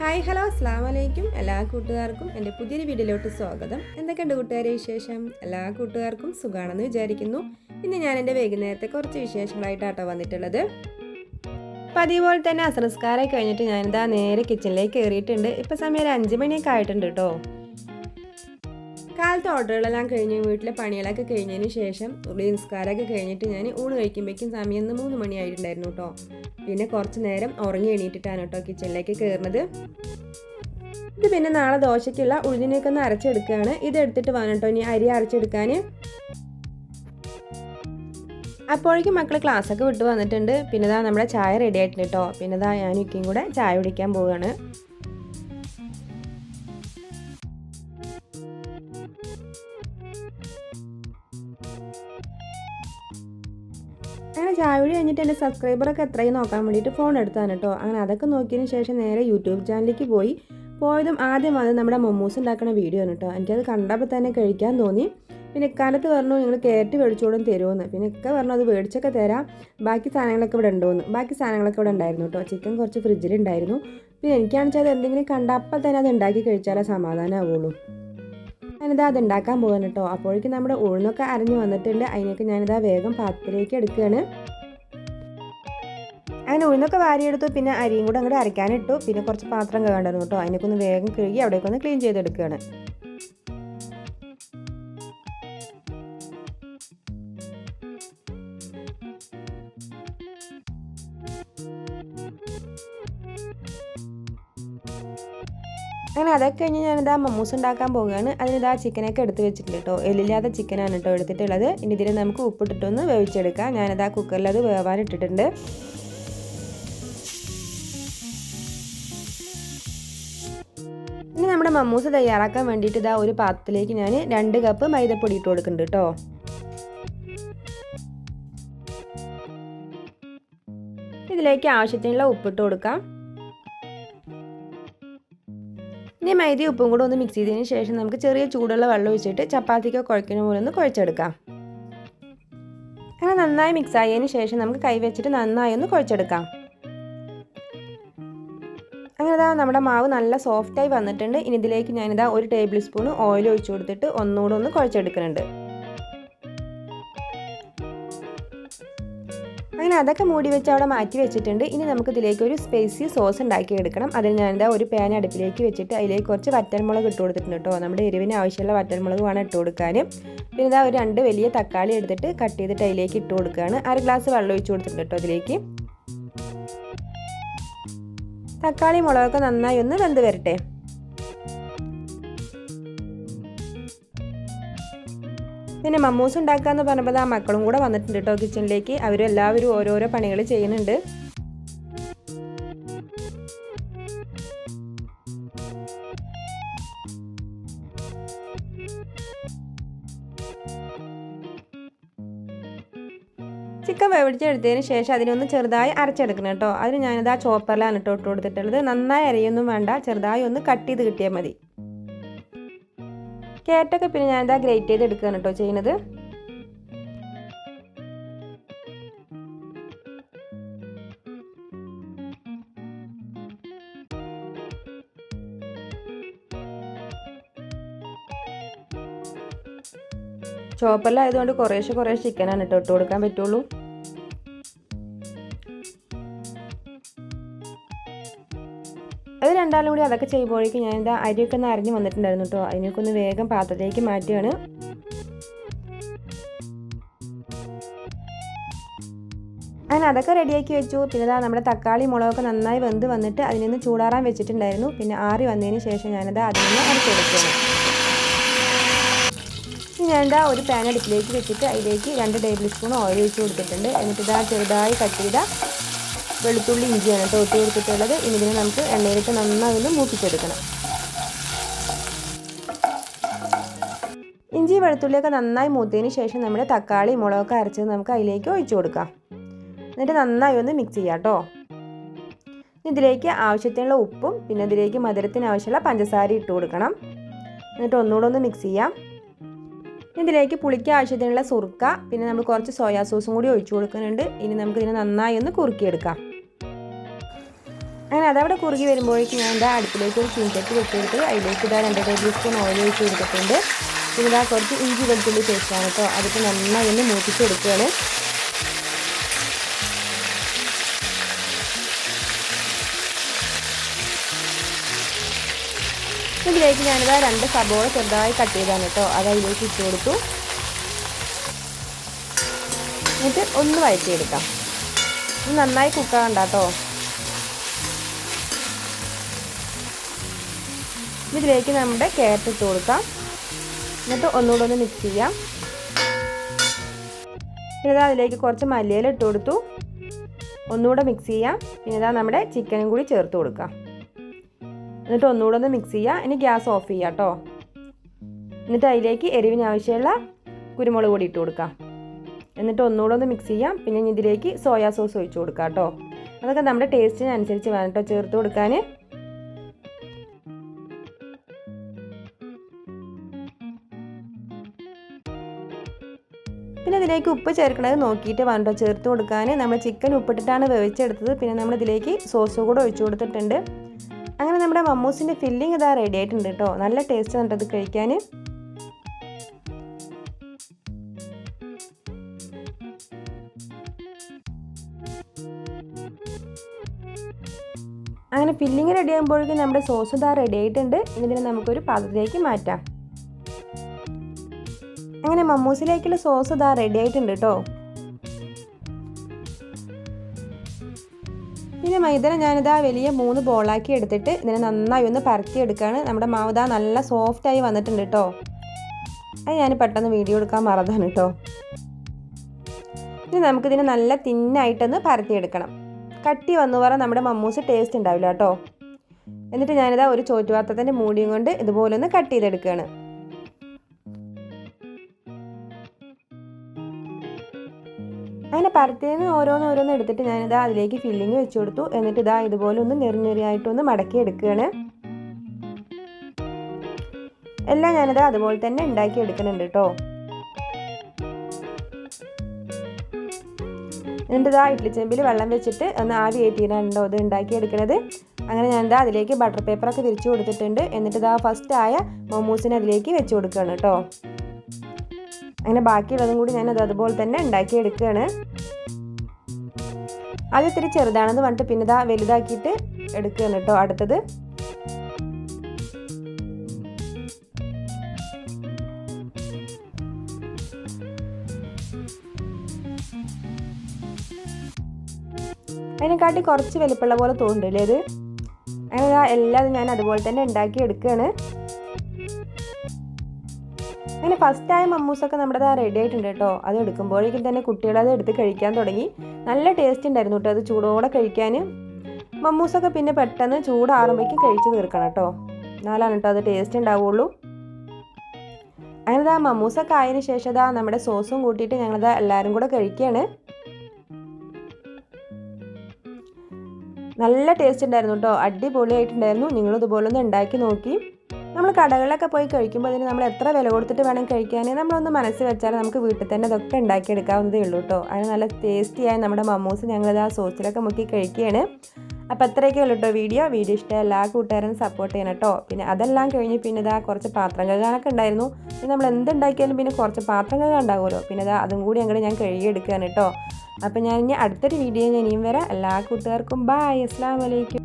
Hi hello അസ്സാം വലൈക്കും എല്ലാ കൂട്ടുകാർക്കും എന്റെ പുതിയൊരു വീഡിയോയിലോട്ട് സ്വാഗതം. എന്തൊക്കെയുണ്ട് കൂട്ടുകാരെ വിശേഷം? എല്ലാ കൂട്ടുകാർക്കും സുഖമാണെന്ന് വിചാരിക്കുന്നു. ഇന്ന് ഞാൻ എന്റെ വൈകുന്നേരത്തെ കുറച്ച് വിശേഷങ്ങളായിട്ടാട്ടോ വന്നിട്ടുള്ളത്. അപ്പം അതേപോലെ തന്നെ അസംസ്കാരമൊക്കെ കഴിഞ്ഞിട്ട് ഞാനിതാ നേരെ കിച്ചണിലേക്ക് കയറിയിട്ടുണ്ട്. ഇപ്പം സമയം ഒരു അഞ്ച് മണിയൊക്കെ ആയിട്ടുണ്ട് കേട്ടോ. കാലത്ത് ഓർഡറുകളെല്ലാം കഴിഞ്ഞ് വീട്ടിലെ പണികളൊക്കെ കഴിഞ്ഞതിന് ശേഷം ഉള്ളി നിസ്കാരമൊക്കെ കഴിഞ്ഞിട്ട് ഞാൻ ഊണ് കഴിക്കുമ്പോഴേക്കും സമയം ഒന്ന് മൂന്ന് മണിയായിട്ടുണ്ടായിരുന്നു കേട്ടോ. പിന്നെ കുറച്ച് നേരം ഉറങ്ങി എണീറ്റിട്ടാണ് കേട്ടോ കിച്ചണിലേക്ക് കയറുന്നത്. ഇത് പിന്നെ നാളെ ദോശയ്ക്കുള്ള ഉഴുതിനൊക്കെ ഒന്ന് അരച്ചെടുക്കുകയാണ്. ഇത് എടുത്തിട്ട് കേട്ടോ ഇനി അരി അരച്ചെടുക്കാൻ. അപ്പോഴേക്കും മക്കൾ ക്ലാസ്സൊക്കെ വിട്ട് വന്നിട്ടുണ്ട്. പിന്നെ ഇതാ നമ്മുടെ ചായ റെഡി ആയിട്ടുണ്ട് കേട്ടോ. പിന്നെ ഇതാ ഞാനും ഇക്കയും കൂടെ ചായ കുടിക്കാൻ പോവുകയാണ്. അങ്ങനെ ചായ കുടി കഴിഞ്ഞിട്ട് എന്റെ സബ്സ്ക്രൈബറൊക്കെ എത്രയും നോക്കാൻ വേണ്ടിയിട്ട് ഫോൺ എടുത്താണ് കേട്ടോ. അങ്ങനെ അതൊക്കെ നോക്കിയതിന് ശേഷം നേരെ യൂട്യൂബ് ചാനലിലേക്ക് പോയി. പോയതും ആദ്യം വന്നത് നമ്മുടെ മൊമ്മൂസ് ഉണ്ടാക്കുന്ന വീഡിയോ ആണ് കേട്ടോ. എനിക്കത് കണ്ടപ്പോൾ തന്നെ കഴിക്കാൻ തോന്നി. പിന്നെ ഇക്കാലത്ത് പറഞ്ഞു നിങ്ങൾ കയറ്റി മേടിച്ചോടും തരുമെന്ന് പിന്നെ ഒക്കെ പറഞ്ഞു അത് മേടിച്ചൊക്കെ തരാം. ബാക്കി സാധനങ്ങളൊക്കെ ഇവിടെ ഉണ്ടോയെന്ന് ബാക്കി സാധനങ്ങളൊക്കെ ഇവിടെ ഉണ്ടായിരുന്നു കേട്ടോ. ചിക്കൻ കുറച്ച് ഫ്രിഡ്ജിലുണ്ടായിരുന്നു പിന്നെ എനിക്കാണെന്ന് വെച്ചാൽ അത് എന്തെങ്കിലും കണ്ട അപ്പം തന്നെ അത് ഉണ്ടാക്കി കഴിച്ചാലേ സമാധാനമാവുള്ളൂ ഞാനിതാ അത് ഉണ്ടാക്കാൻ പോകുന്നു കേട്ടോ അപ്പോഴേക്കും നമ്മുടെ ഉഴുന്നൊക്കെ അരഞ്ഞു വന്നിട്ടുണ്ട്. അതിനൊക്കെ ഞാനിതാ വേഗം പാത്രത്തിലേക്ക് എടുക്കുകയാണ്. അങ്ങനെ ഉഴുന്നൊക്കെ വാരിയെടുത്തു. പിന്നെ അരിയും കൂടെ അങ്ങോട്ട് അരയ്ക്കാനിട്ടു. പിന്നെ കുറച്ച് പാത്രം കണ്ടായിരുന്നു കേട്ടോ അതിനൊക്കെ ഒന്ന് വേഗം കഴുകി അവിടേക്കൊന്ന് ക്ലീൻ ചെയ്തെടുക്കുകയാണ്. അങ്ങനെ അതൊക്കെ കഴിഞ്ഞ് ഞാനിതാ മമ്മൂസ് ഉണ്ടാക്കാൻ പോവുകയാണ്. അതിനിതാ ചിക്കനൊക്കെ എടുത്ത് വെച്ചിട്ടുണ്ട് കേട്ടോ. എല്ലില്ലാത്ത ചിക്കനാണ് കേട്ടോ എടുത്തിട്ടുള്ളത്. ഇനി ഇതിൽ നമുക്ക് ഉപ്പിട്ടിട്ടൊന്ന് വേവിച്ചെടുക്കാം. ഞാനിതാ കുക്കറിൽ അത് വേവാനിട്ടിട്ടുണ്ട്. ഇനി നമ്മുടെ മമ്മൂസ് തയ്യാറാക്കാൻ വേണ്ടിയിട്ട് ഇതാ ഒരു പാത്രത്തിലേക്ക് ഞാൻ രണ്ട് കപ്പ് മൈദപ്പൊടി ഇട്ട് കൊടുക്കുന്നുണ്ട് കേട്ടോ. ഇതിലേക്ക് ആവശ്യത്തിനുള്ള ഉപ്പിട്ട് കൊടുക്കാം. ഇനി മൈദ ഉപ്പും കൂടെ ഒന്ന് മിക്സ് ചെയ്തതിന് ശേഷം നമുക്ക് ചെറിയ ചൂടുള്ള വെള്ളം ഒഴിച്ചിട്ട് ചപ്പാത്തിക്കോ കുഴക്കുന്ന പോലെ ഒന്ന് കുഴച്ചെടുക്കാം. അങ്ങനെ നന്നായി മിക്സ് ആയതിനു ശേഷം നമുക്ക് കൈ വെച്ചിട്ട് നന്നായി ഒന്ന് കുഴച്ചെടുക്കാം. അങ്ങനെ ഇതാ നമ്മുടെ മാവ് നല്ല സോഫ്റ്റായി വന്നിട്ടുണ്ട്. ഇനി ഇതിലേക്ക് ഞാനിതാ ഒരു ടേബിൾ സ്പൂൺ ഓയിൽ ഒഴിച്ചു കൊടുത്തിട്ട് ഒന്നുകൂടെ ഒന്ന് കുഴച്ചെടുക്കുന്നുണ്ട്. അങ്ങനെ അതൊക്കെ മൂടി വെച്ച് അവിടെ മാറ്റി വെച്ചിട്ടുണ്ട്. ഇനി നമുക്ക് ഇതിലേക്ക് ഒരു സ്പൈസി സോസ് ഉണ്ടാക്കി എടുക്കണം അതിന് ഞാനിതാ ഒരു പാൻ അടുപ്പിലേക്ക് വെച്ചിട്ട് അതിലേക്ക് കുറച്ച് വറ്റൽമുളക് ഇട്ട് കൊടുത്തിട്ടുണ്ട് കേട്ടോ. നമ്മുടെ എരിവിന് ആവശ്യമുള്ള വറ്റൽമുളക് വേണം ഇട്ട് കൊടുക്കാൻ പിന്നെ ഇതാ ഒരു രണ്ട് വലിയ തക്കാളി എടുത്തിട്ട് കട്ട് ചെയ്തിട്ട് അതിലേക്ക് ഇട്ട് കൊടുക്കുകയാണ് അര ഗ്ലാസ് വെള്ളം ഒഴിച്ച് കൊടുത്തിട്ടുണ്ട് കേട്ടോ അതിലേക്ക്. തക്കാളി മുളകൊക്കെ നന്നായി ഒന്ന് വെന്ത് വരട്ടെ. പിന്നെ മമ്മൂസ് ഉണ്ടാക്കാന്ന് പറഞ്ഞപ്പോൾ ആ മക്കളും കൂടെ വന്നിട്ടുണ്ട് കേട്ടോ കിച്ചണിലേക്ക് അവരും എല്ലാവരും ഓരോരോ പണികൾ ചെയ്യുന്നുണ്ട്. ചിക്കൻ വേവിച്ചെടുത്തതിന് ശേഷം അതിനൊന്ന് ചെറുതായി അരച്ചെടുക്കണം കേട്ടോ. അതിന് ഞാനിത് ആ ചോപ്പറിലാണ് കേട്ടോ ഇട്ട് കൊടുത്തിട്ടുള്ളത്. നന്നായി അരയൊന്നും വേണ്ട. ചെറുതായി ഒന്ന് കട്ട് ചെയ്ത് കിട്ടിയാൽ മതി. കേറ്റൊക്കെ പിന്നെ ഞാനിതാ ഗ്രേറ്റ് ചെയ്ത് എടുക്കുകയാണ് കേട്ടോ ചെയ്യുന്നത്. ചോപ്പല്ലായതുകൊണ്ട് കുറേശ്ശെ കുറേ ചിക്കനാണ് കേട്ടോ ഇട്ട് കൊടുക്കാൻ പറ്റുള്ളൂ. അത് രണ്ടാളും കൂടി അതൊക്കെ ചെയ്യുമ്പോഴേക്കും ഞാൻ എന്താ അരിയൊക്കെ ഒന്ന് അരിഞ്ഞ് വന്നിട്ടുണ്ടായിരുന്നു കേട്ടോ അതിനൊക്കെ ഒന്ന് വേഗം പാത്രത്തിലേക്ക് മാറ്റുകയാണ്. അങ്ങനെ അതൊക്കെ റെഡിയാക്കി വെച്ചു. പിന്നെ ഇതാ നമ്മുടെ തക്കാളി മുളകൊക്കെ നന്നായി വെന്ത് വന്നിട്ട് അതിൽ നിന്ന് ചൂടാറാൻ വെച്ചിട്ടുണ്ടായിരുന്നു. പിന്നെ ആറി വന്നതിന് ശേഷം ഞാനത് അതിൽ നിന്ന് അരച്ചെടുക്കുകയാണ് ഞാനിതാ ഒരു പാൻ അടുപ്പിലേക്ക് വെച്ചിട്ട് അതിലേക്ക് രണ്ട് ടേബിൾ സ്പൂൺ ഓയിൽ ഒഴിച്ച് കൊടുത്തിട്ടുണ്ട്. എന്നിട്ട് ഇതാ ചെറുതായി കട്ട് ചെയ്ത വെളുത്തുള്ളി ഇഞ്ചിയാണ് കേട്ടോ കൊടുത്തിട്ടുള്ളത്. ഇനി ഇതിനെ നമുക്ക് എണ്ണയിലിട്ട് നന്നായി ഒന്ന് മൂപ്പിച്ചെടുക്കണം. ഇഞ്ചി വെളുത്തുള്ളിയൊക്കെ നന്നായി മൂത്തതിന് ശേഷം നമ്മുടെ തക്കാളി മുളകൊക്കെ അരച്ചത് നമുക്ക് അതിലേക്ക് ഒഴിച്ചു കൊടുക്കാം. എന്നിട്ട് നന്നായി ഒന്ന് മിക്സ് ചെയ്യാം കേട്ടോ. ഇതിലേക്ക് ആവശ്യത്തിനുള്ള ഉപ്പും പിന്നെ ഇതിലേക്ക് മധുരത്തിന് ആവശ്യമുള്ള പഞ്ചസാര ഇട്ട് കൊടുക്കണം. എന്നിട്ട് ഒന്നുകൂടെ ഒന്ന് മിക്സ് ചെയ്യാം. ഇതിലേക്ക് പുളിക്ക് ആവശ്യത്തിനുള്ള സുറുക്ക പിന്നെ നമ്മൾ കുറച്ച് സോയാ സോസും കൂടി ഒഴിച്ചു കൊടുക്കുന്നുണ്ട്. ഇനി നമുക്ക് ഇതിനെ നന്നായി ഒന്ന് കുറുക്കിയെടുക്കാം. അങ്ങനെ അതവിടെ കുറുകി വരുമ്പോഴേക്കും ഞാൻ എന്റെ അടുപ്പിലേക്ക് ഒരു ചീഞ്ചട്ടി വെച്ചെടുത്ത് അതിലേക്ക് ഇതാ രണ്ട് ടേബിൾ സ്പൂൺ ഓയിൽ ഒഴിച്ച് കൊടുത്തിട്ടുണ്ട്. പിന്നെ ആ കുറച്ച് ഇഞ്ചി വെളുത്തുള്ളി പേസ്റ്റാണ് കേട്ടോ. അതിപ്പോൾ നന്നായി ഒന്ന് മൂപ്പിച്ചെടുക്കുകയാണ്. ഇതിലേക്ക് ഞാനിതാ രണ്ട് സബോള ചെറുതായി കട്ട് ചെയ്താണ് കേട്ടോ. അത് അതിലേക്ക് ഇട്ട് കൊടുത്തു. എന്നിട്ട് ഒന്ന് വഴറ്റിയെടുക്കാം. നന്നായി കുക്കാകണ്ട ഇതിലേക്ക് നമ്മുടെ ക്യാരറ്റ് ഇട്ട് കൊടുക്കാം. എന്നിട്ട് ഒന്നുകൂടെ ഒന്ന് മിക്സ് ചെയ്യാം. പിന്നെ അതിലേക്ക് കുറച്ച് മല്ലിയില ഇട്ട് കൊടുത്തു. ഒന്നുകൂടെ മിക്സ് ചെയ്യാം. പിന്നെ ഇതാ നമ്മുടെ ചിക്കനും കൂടി ചേർത്ത് കൊടുക്കാം. എന്നിട്ട് ഒന്നുകൂടെ ഒന്ന് മിക്സ് ചെയ്യാം. ഇനി ഗ്യാസ് ഓഫ് ചെയ്യാം കേട്ടോ. എന്നിട്ട് അതിലേക്ക് എരിവിന് ആവശ്യമുള്ള കുരുമുളക് കൂടി ഇട്ട് കൊടുക്കാം. എന്നിട്ട് ഒന്നുകൂടെ ഒന്ന് മിക്സ് ചെയ്യാം. പിന്നെ ഇതിലേക്ക് സോയാ സോസ് ഒഴിച്ച് കൊടുക്കാം കേട്ടോ. അതൊക്കെ നമ്മുടെ ടേസ്റ്റിനനുസരിച്ച് വേണം കേട്ടോ ചേർത്ത് കൊടുക്കാൻ. ഇതിലേക്ക് ഉപ്പ് ചേർക്കണത് നോക്കിയിട്ട് വേണ്ടോ? ചേർത്ത് കൊടുക്കാൻ നമ്മൾ ചിക്കൻ ഉപ്പിട്ടിട്ടാണ് വേവിച്ചെടുത്തത്. പിന്നെ നമ്മൾ ഇതിലേക്ക് സോസ് കൂടെ ഒഴിച്ചു കൊടുത്തിട്ടുണ്ട്. അങ്ങനെ നമ്മുടെ മമ്മൂസിന്റെ ഫില്ലിംഗ് ഇതാ റെഡി ആയിട്ടുണ്ട് കേട്ടോ. നല്ല ടേസ്റ്റ് ഉണ്ട് അത് കഴിക്കാൻ അങ്ങനെ ഫില്ലിങ് റെഡി ആകുമ്പോഴേക്കും നമ്മുടെ സോസ് ഇതാ റെഡി ആയിട്ടുണ്ട്. ഇതിനെ നമുക്കൊരു പാത്രത്തിലേക്ക് മാറ്റാം. അങ്ങനെ മമ്മൂസിലേക്കുള്ള സോസ് ഇതാ റെഡി ആയിട്ടുണ്ട് കേട്ടോ പിന്നെ മൈദന ഞാനിതാ വലിയ മൂന്ന് ബോളാക്കി എടുത്തിട്ട് ഇതിനെ നന്നായി ഒന്ന് പരത്തി എടുക്കുകയാണ് നമ്മുടെ മാവ് ഇതാ നല്ല സോഫ്റ്റായി വന്നിട്ടുണ്ട് കേട്ടോ അത് ഞാൻ പെട്ടെന്ന് വീഡിയോ എടുക്കാൻ മറന്നാണ് കേട്ടോ ഇനി നമുക്കിതിനെ നല്ല തിന്നായിട്ടൊന്ന് പരത്തിയെടുക്കണം കട്ടി വന്നു പറ നമ്മുടെ മമ്മൂസ് ടേസ്റ്റ് ഉണ്ടാവില്ല കേട്ടോ എന്നിട്ട് ഞാനിതാ ഒരു ചോറ്റുപാത്രത്തിന്റെ മൂടിയും കൊണ്ട് ഇതുപോലെ ഒന്ന് കട്ട് ചെയ്തെടുക്കുകയാണ് അങ്ങനെ പരത്തിന്ന് ഓരോന്ന് ഓരോന്ന് എടുത്തിട്ട് ഞാനിതാ അതിലേക്ക് ഫില്ലിങ് വെച്ച് കൊടുത്തു. എന്നിട്ട് ഇതാ ഇതുപോലെ ഒന്ന് നെറിഞ്ഞെറിയായിട്ടൊന്ന് മടക്കി എടുക്കുകയാണ്. എല്ലാം ഞാനിത് അതുപോലെ തന്നെ ഉണ്ടാക്കി എടുക്കുന്നുണ്ട് കേട്ടോ എന്നിട്ട് ഇതാ ഇഡ്ലി ചെമ്പിൽ വെള്ളം വെച്ചിട്ട് ഒന്ന് ആവി കയറ്റിയിട്ടുണ്ടോ ഇത് ഉണ്ടാക്കി എടുക്കണത്. അങ്ങനെ ഞാൻ ഇതാ അതിലേക്ക് ബട്ടർ പേപ്പറൊക്കെ തിരിച്ചു കൊടുത്തിട്ടുണ്ട്. എന്നിട്ട് ഇതാ ഫസ്റ്റ് ആയ മോമോസിനെ അതിലേക്ക് വെച്ച് കൊടുക്കുകയാണ് കേട്ടോ അങ്ങനെ ബാക്കിയുള്ളതും കൂടി ഞാൻ അത് അതുപോലെ തന്നെ ഉണ്ടാക്കി എടുക്കുകയാണ് അത് ഇത്തിരി ചെറുതാണെന്ന് പറഞ്ഞിട്ട് പിന്നെ ഇതാ വലുതാക്കിയിട്ട് എടുക്കുകയാണ് കേട്ടോ അടുത്തത്. അതിനെക്കാട്ടി കുറച്ച് വലിപ്പമുള്ള പോലെ തോന്നുന്നില്ലേ ഇത്? അങ്ങനെ എല്ലാം ഞാൻ അതുപോലെ തന്നെ ഉണ്ടാക്കി എടുക്കുകയാണ് അങ്ങനെ ഫസ്റ്റ് ടൈം മമ്മൂസൊക്കെ നമ്മുടെ റെഡി ആയിട്ടുണ്ട് കേട്ടോ. അത് എടുക്കുമ്പോഴേക്കും തന്നെ കുട്ടികളത് എടുത്ത് കഴിക്കാൻ തുടങ്ങി. നല്ല ടേസ്റ്റ് ഉണ്ടായിരുന്നു കേട്ടോ അത് ചൂടോടെ കഴിക്കാൻ. മമ്മൂസൊക്കെ പിന്നെ പെട്ടെന്ന് ചൂടാറുമ്പോഴേക്കും കഴിച്ച് തീർക്കണം കേട്ടോ. എന്നാലാണ് കേട്ടോ അത് ടേസ്റ്റ് ഉണ്ടാവുള്ളൂ. അങ്ങനെ ആ മമ്മൂസൊക്കെ ആയതിന് ശേഷം അതാ നമ്മുടെ സോസും കൂട്ടിയിട്ട് ഞങ്ങളത് എല്ലാവരും കൂടെ കഴിക്കുകയാണ്. നല്ല ടേസ്റ്റ് ഉണ്ടായിരുന്നു കേട്ടോ. അടിപൊളിയായിട്ടുണ്ടായിരുന്നു. നിങ്ങളും ഇതുപോലെ ഒന്ന് ഉണ്ടാക്കി നോക്കി. നമ്മൾ കടകളിലൊക്കെ പോയി കഴിക്കുമ്പോൾ അതിന് നമ്മൾ എത്ര വില കൊടുത്തിട്ട് വേണം കഴിക്കാൻ നമ്മളൊന്ന് മനസ്സിൽ വെച്ചാൽ നമുക്ക് വീട്ടിൽ തന്നെ ഇതൊക്കെ ഉണ്ടാക്കിയെടുക്കാവുന്നതേ ഉള്ളൂ കേട്ടോ. അതിന് നല്ല ടേസ്റ്റിയായി നമ്മുടെ മമ്മൂസ് ഞങ്ങളിത് ആ സോസിലൊക്കെ മുക്കി കഴിക്കുകയാണ്. അപ്പോൾ അത്രയൊക്കെ ഉള്ളൂ കേട്ടോ വീഡിയോ. വീഡിയോ ഇഷ്ടം എല്ലാ കൂട്ടുകാരും സപ്പോർട്ട് ചെയ്യണം കേട്ടോ. പിന്നെ അതെല്ലാം കഴിഞ്ഞ് പിന്നെ ഇതാ കുറച്ച് പാത്രം കഴുകാനൊക്കെ ഉണ്ടായിരുന്നു. പിന്നെ നമ്മൾ എന്തുണ്ടാക്കിയാലും പിന്നെ കുറച്ച് പാത്രം കഴുകാൻ ഉണ്ടാകുമല്ലോ പിന്നെ ഇതാ അതും കൂടി അങ്ങോട്ട് ഞാൻ കഴുകിയെടുക്കുകയാണ് കേട്ടോ. അപ്പോൾ ഞാൻ ഇനി അടുത്തൊരു വീഡിയോ ഞാൻ ഇനിയും വരാം. എല്ലാ കൂട്ടുകാർക്കും ബായ് അസ്സാം വലൈക്കും